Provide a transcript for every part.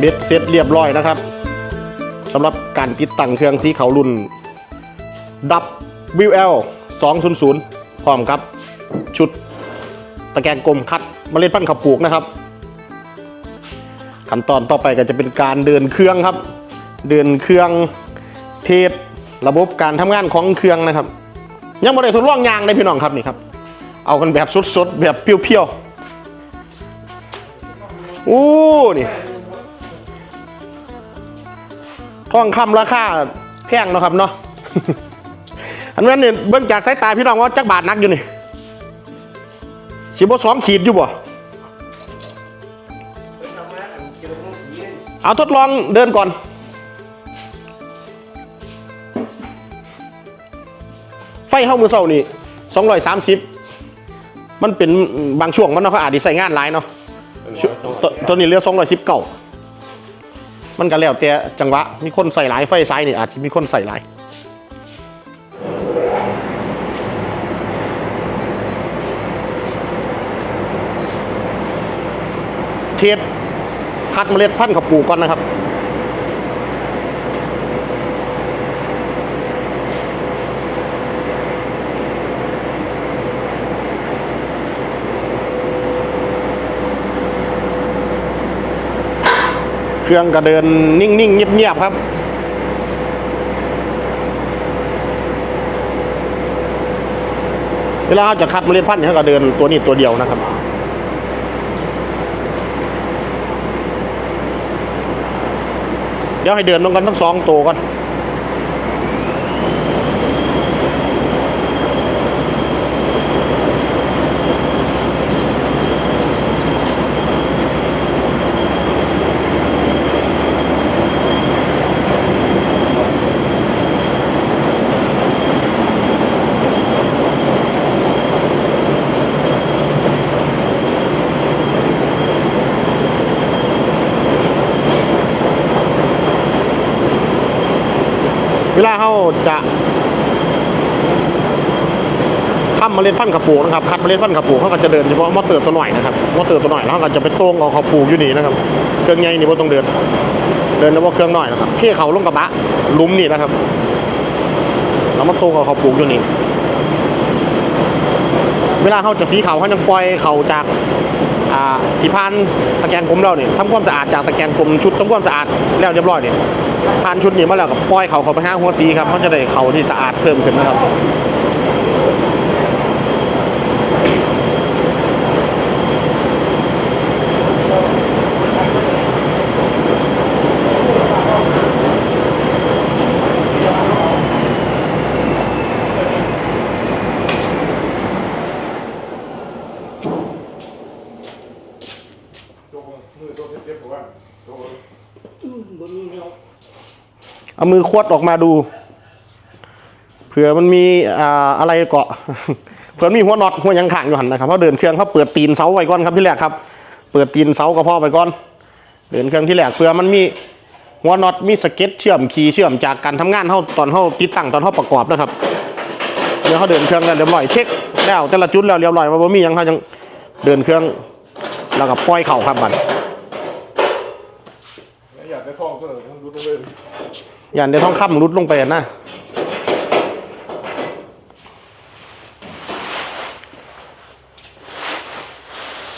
เบ็ดเสร็จเรียบร้อยนะครับสำหรับการติดตั้งเครื่องสีเขารุ่นดับ WL 200 พร้อมครับ ชุดตะแกรงกลมคัดเมล็ดพันธุ์ข้าวปลูกนะครับ ขั้นตอนต่อไปก็จะเป็นการเดินเครื่องครับ เดินเครื่องเทสระบบการทำงานของเครื่องนะครับ ยังไม่ได้ทดลองยางเลยพี่น้องครับนี่ครับ เอากันแบบสดๆแบบเปรี้ยวๆอู้นี่ ทองคำราคาแพงเนาะครับเนาะอันนั้นเนี่ยเบื้องจากสายตาพี่น้องว่าจักบาทนักอยู่นี่สิบสองขีดอยู่บ่เอาทดลองเดินก่อน ไฟเข้ามือเศร้านี่สองร้อยสามสิบมันเป็นบางช่วงมันเนาะเขาอาจจะใส่งานหลายเนาะช่วงตตัวนี้เหลือสองร้อยสิบเก้า มันก็แล้วแต่จังหวะ มีคนใส่หลายไฟซ้ายนี่อาจจะมีคนใส่หลายเทสคัดเมล็ดพันธุ์ขับปลูกก่อนนะครับ เครื่องก็เดินนิ่งๆเงียบๆครับ เวลาเราจะคัดเมล็ดพันธุ์เนี่ยเขาก็เดินตัวนี้ตัวเดียวนะครับเดี๋ยวให้เดินลงกันทั้งสองตัวก่อน วลาเขาจะทำเมล็ดพันธุ์ข้าวปลูกนะครับคัดเมล็ดพันธุ์ข้าวปลูกเขาก็จะเดินเฉพาะมอเตอร์ตัวหน่อยนะครับมอเตอร์ตัวหน่อยแล้วเขาก็จะไปตรงเอาข้าวปลูกอยู่นี่นะครับ เครื่องใหญ่นี่บ่ต้องเดิน เดินเฉพาเครื่องหน่อยนะครับเที่เขาลงกระบะลุมนี่นะครับแล้วมาตรงเอาข้าวปลูกอยู่นี่เวลาเขาจะสีเขาเขาจะปล่อยเขาจากอ่าที่ผ่านตะแกรงกลมเราเนี่ยทำความสะอาดจากตะแกรงกลมชุดทำความสะอาดแล้วเรียบร้อยเนี่ย ผ่านชุดนี้มาแล้วกับปล่อยเขาเขาไปห้าหัวซีครับมันจะได้เขาที่สะอาดเพิ่มขึ้นนะครับ เอามือควดออกมาดู เผื่อมันมีอ่าอะไรเกาะ เผื่อมีหัวน็อตหัวยังขังอยู่หันนะครับเพราะเดินเครื่องเขาเปิดตีนเสาไว้ก่อนครับที่แรกครับ เปิดตีนเสากระเพาะไว้ก่อน เดินเครื่องที่แรกเผื่อมันมีหัวน็อตมีสเก็ตเชื่อมคีย์เชื่อมจากการทำงานเท่าตอนเท่าติดตั้งตอนเท่าประกอบนะครับเดี๋ยวเขาเดินเครื่องแล้วเรียบร้อยเช็คแล้วแต่ละจุดแล้วเรียบร้อยว่าบ่มียังเขาจังเดินเครื่องแล้วก็ปล่อยเข่าครับบัดอยากได้ท่องก็เลยต้ องรู้ต้องเลยอย่างเดี๋ยวต้องข้ามรุดลงไปนะ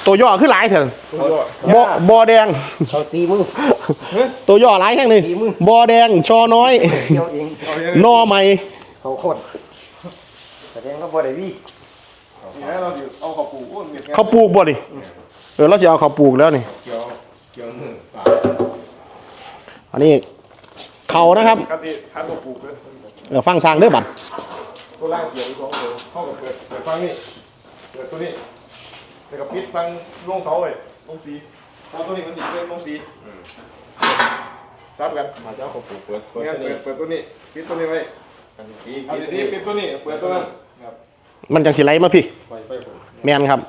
ตัวย่อคือหลายเถอะตัวย่อบอบอแดงเขาตีมือตัวย่อหลายแห่งหนึ่งดีมึงบอแดงชอน้อยเดียวเองเอาอย่างนอใหม่เขาโคตรแสดงว่าบ่ได้ดีนี้เราสิเอาข้าวปูอ้วนเมียเขาปลูกบ่ดิเออเราจะเอาเขาปลูกแล้วนี่เกี่ยวเกี่ยวมือปาก อันนี้เขานะครับปกติทานข้าวปูเลยเออฟังทางเด้อบัตรตัวล่างเสียงสองตัวเข้ากับเปิดเปิดฟังนี่เปิดตัวนี้แต่กับปิดฟังลงเสาเลยลงสีเอาตัวนี้มันติดเป็นลงสีซับกันมาเจ้าของปู่เปิดเปิดงั้นตัวเปินี้ดเปิดตัวนี้ปิดตัวนี้ไว้อันนี้ปีเอาสีปิดตัวนี้เปิดตัวนั้นครับมันจังสิไหลมาพี่ไฟไฟผมแมนครับ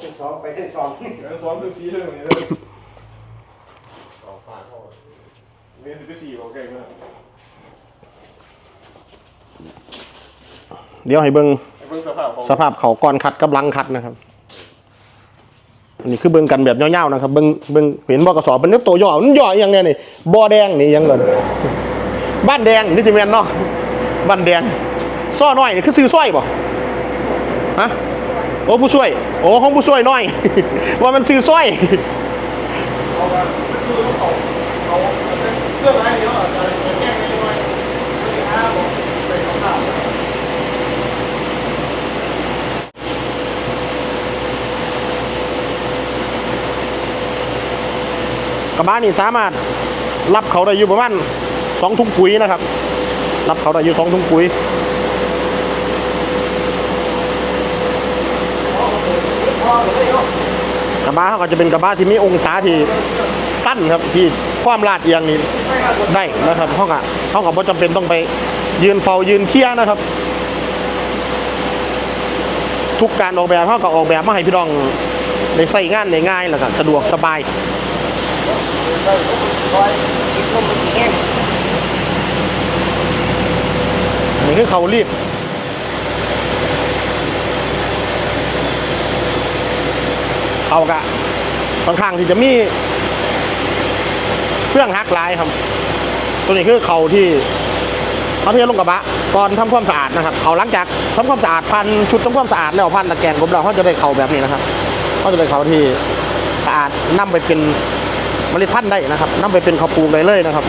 เส้นสองไปเส้นสองงั้นซ้อมตัวสีเรื่องนี้เลย เอาฟ้าเข้า เรียนตัวสีโอเคไหมเดี๋ยวให้เบิ่งเบิ่งสภาพของสภาพเขาก่อนคัดกับหลังคัดนะครับ อันนี้คือเบิ่งกันแบบยาวๆนะครับเบิ่งเบิ่งเห็นบ่กระสอบเป็นเนื้อตัวย่อมันย่ออหยังไงนี่บ่อแดงนี่ยังก่อนบ้านแดงนี่สิแม่นเนาะบ้านแดงซ้อน้อยนี่คือซื้อซ้อยบ่ฮะโอ้ผู้ช่วย โอ้ของผู้ช่วยน้อย ว่ามันซื้อซ้อย เรื่องอะไรเนาะจะแก้ไม่ได้ไม่ได้ห้าบอกไปเขาข้ากระบะนี่สามารถรับเขาได้อยู่ประมาณสองถุงปุ๋ยนะครับ รับเขาได้อยู่สองถุงปุ๋ยกระบะเขาก็จะเป็นกระบะที่มีองศาที่สั้นครับที่ ความลาดเอียงนี่ได้นะครับเขาก็เขาก็บ่จำเป็นต้องไปยืนเฝ้ายืนเคลียนะครับ ทุกการออกแบบเขาก็ออกแบบมาให้พี่น้องได้ใส่งานได้ง่ายแล้วก็สะดวกสบายอันนี้คือเขารีบเขากะค่อนข้างที่จะมี เครื่องฮักลายครับ ตัวนี้คือเขาที่เขาเที่จะลงกระบะก่อนทำความสะอาดนะครับเขาหลังจากทำความสะอาดพันชุดทำความสะอาดแล้วพันตะแกรงกลมเราเขาจะได้เขาแบบนี้นะครับเขาจะได้เขาที่สะอาดนํไปเป็นเมล็ดพันธุ์ได้นะครับนํไปเป็นข้าวปลูกได้เลยนะครับ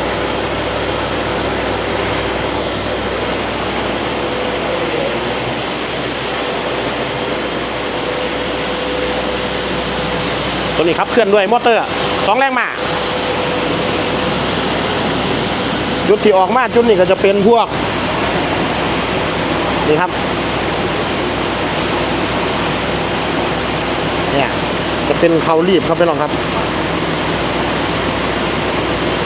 ตัวนี้ครับเคลื่อนด้วยมอเตอร์สองแรงมา จุดที่ออกมาจุดนี้ก็จะเป็นพวก นี่ครับ เนี่ย จะเป็นเขารีบครับพี่น้องครับ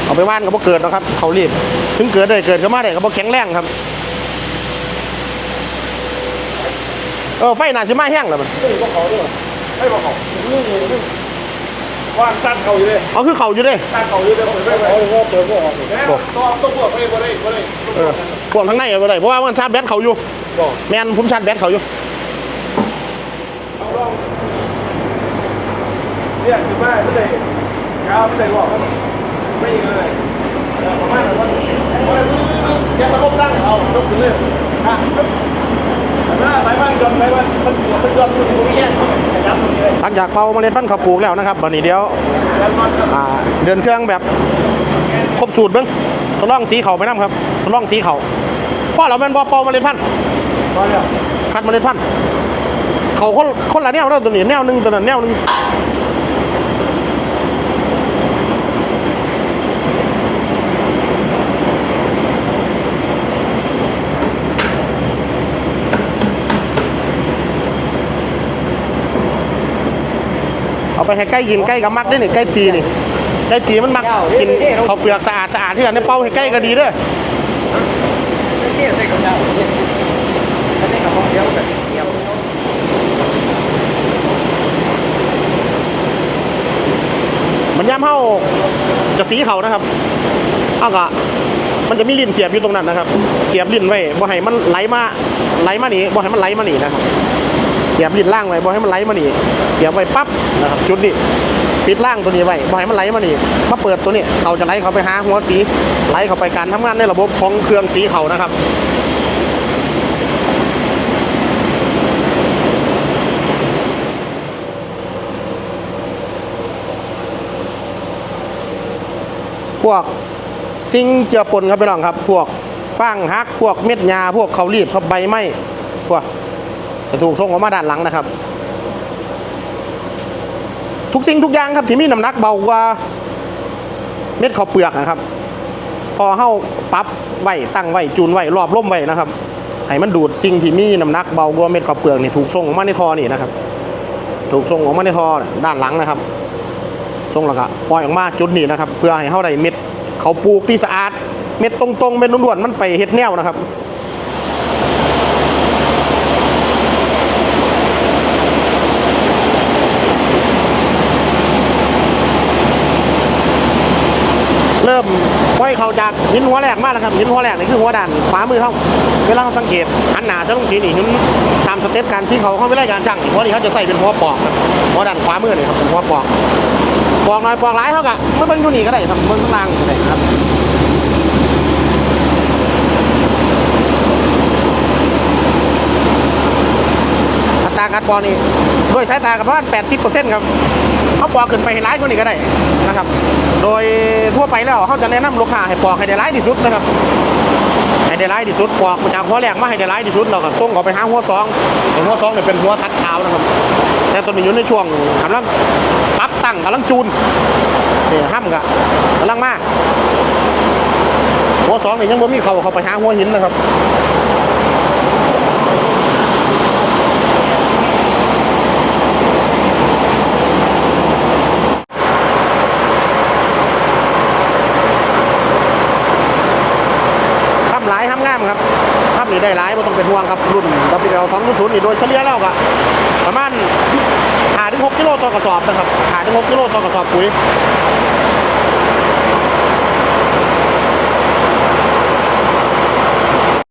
เอาไปว่านก็บ่เกิดนะครับ เขารีบ ถึงเกิดได้เกิดก็มาได้ก็บ่แข็งแรงครับเออไฟหนาสิมาแห้งแล้วมันไม่บอกเขาด้วยไม่บอกเขานี่นี่ ว่างตัดเขาอยู่เลยเอาคือเขาอยู่เด้ตัดเขาอยู่เลยเปิดไม่ได้เปิดไม่ออกแม่ต้องต้องเปิดไม่ได้ไม่ได้เออพวกทั้งในเอาไปเลยเพราะว่ามันชาร์จแบตเขาอยู่บอกแมนผมชาร์จแบตเขาอยู่เอาลองเนี่ยคือว่าไม่ได้ยาวไม่ได้หรอกไม่เลยประมาณนั้นแกมาลบตั้งเอาลบขึ้นเลยอะหน้า ไปบ้านจนไปบ้านมันมันจนมันตรงนี้แยกเขาขยับตรงนี้เลยหลังจากเป่าเมล็ดพันธุ์ข้าวปลูกแล้วนะครับวันนี้เดี๋ยวแล้วมันก็อ่าเดินเครื่องแบบครบสูตรเบิ้งทดลองสีเขาไปน้ำครับทดลองสีเขาพ่อเราเป็นบ่เป่าเมล็ดพันธุ์มาแล้วคัดเมล็ดพันธุ์เขาคนคนละแนวแล้วตัวนี้แนวหนึงตัวนั้นแนวหนึง ไปให้ใกล้กินใกล้กับมักได้นี่ใกล้ตีนี่ใกล้ตีมันมักกินเขาเปลือกสะอาดสะอาดที่กันได้เป่าให้ใกล้ก็ดีเด้อเที่ยวใส่กับเจ้าถ้าได้กับของเดียมันย้ำเข้าจะสีเขานะครับเอากะมันจะมีลิ้นเสียบอยู่ตรงนั้นนะครับ เสียบลิ้นไว้บ่ให้มันไหลมาไหลมาหนีบ่ให้มันไหลมาหนีนะครับ เสียบลิ้นล่างไว้บ่ให้มันไหลมาหนีเสียบไว้ปั๊บนะครับจุดนี้ปิดล่างตัวนี้ไว้บ่ให้มันไหลมาหนีมาเปิดตัวนี้เขาจะไหลเขาไปหาหัวสีไหลเขาไปการทำงานในระบบของเครื่องสีเขานะครับพวกซิงเจือปนครับพี่น้องครับ พวกฟางฮัก พวกเม็ดยา พวกเขารีบครับใบไม้พวก จะถูกส่งออกมาด้านหลังนะครับ ทุกสิ่งทุกอย่างครับที่มีน้ำหนักเบากว่าเม็ดข้าวเปลือกนะครับ พอเข้าปั๊บไว้ตั้งไว้จูนไว้รอบร่มไว้นะครับให้มันดูดสิ่งที่มีน้ำหนักเบากว่าเม็ดข้าวเปลือกนี่ถูกส่งออกมาในท่อนี่นะครับ ถูกส่งออกมาในท่อด้านหลังนะครับส่งแล้วก็ปล่อยออกมาจุดนี้นะครับ เพื่อให้เขาได้เม็ดเขาปลูกที่สะอาด เม็ดตรงๆเม็ดล้วนๆมันไปเฮ็ดแนวนะครับ ริ่มปล่อยเขาจากหินหัวแรกมาแล้วครับหินหัวแรกนี่คือหัวด่านขวามือเขาเวลาเขาสังเกตหันหนาจะลงสีนี่หินตามสเต็ปการซีเขาเขาไม่ได้การช่างหัวนี้เขาจะใส่เป็นหัวปอกครับหัวด่านขวามือนี่ครับเป็นหัวปอกปอกน้อยปอกหลายเขากะไม่เบิ่งอยู่นี่ก็ได้ครับเบิ่งข้างล่างก็ได้ครับอัตราการปอกนี่ ด้วยสายตากับประมาณ80%ครับเขาปอกขึ้นไปให้ร้ายกว่านี้ก็ได้นะครับ โดยทั่วไปแล้วเขาจะแนะนำลูกค้าให้ปอกให้ได้ร้ายที่สุดนะครับให้ได้ร้ายที่สุดปอกมาจากหัวแรกมาให้ได้ร้ายที่สุดเราก็ส่งออกไปหาหัวสองหัวสองเนี่ยเป็นหัวทัดเท้านะครับ แต่ตอนนี้อยู่ในช่วงกำลังปรับตั้งกำลังจูนเนี่ยห้ามกะกำลังมากหัวสองนี่ยังบ่มีเขาเขาไปหาหัวหินนะครับ ทำหลายทำงามครับทำ นี่ได้หลายไม่ต้องเป็นห่วงครับรุ่น WL 200นี่โดยเฉลี่ยแล้วก็ประมาณหาถึงหกกิโลต่อกระสอบนะครับหาถึง6กิโลต่อกระสอบปุ๋ย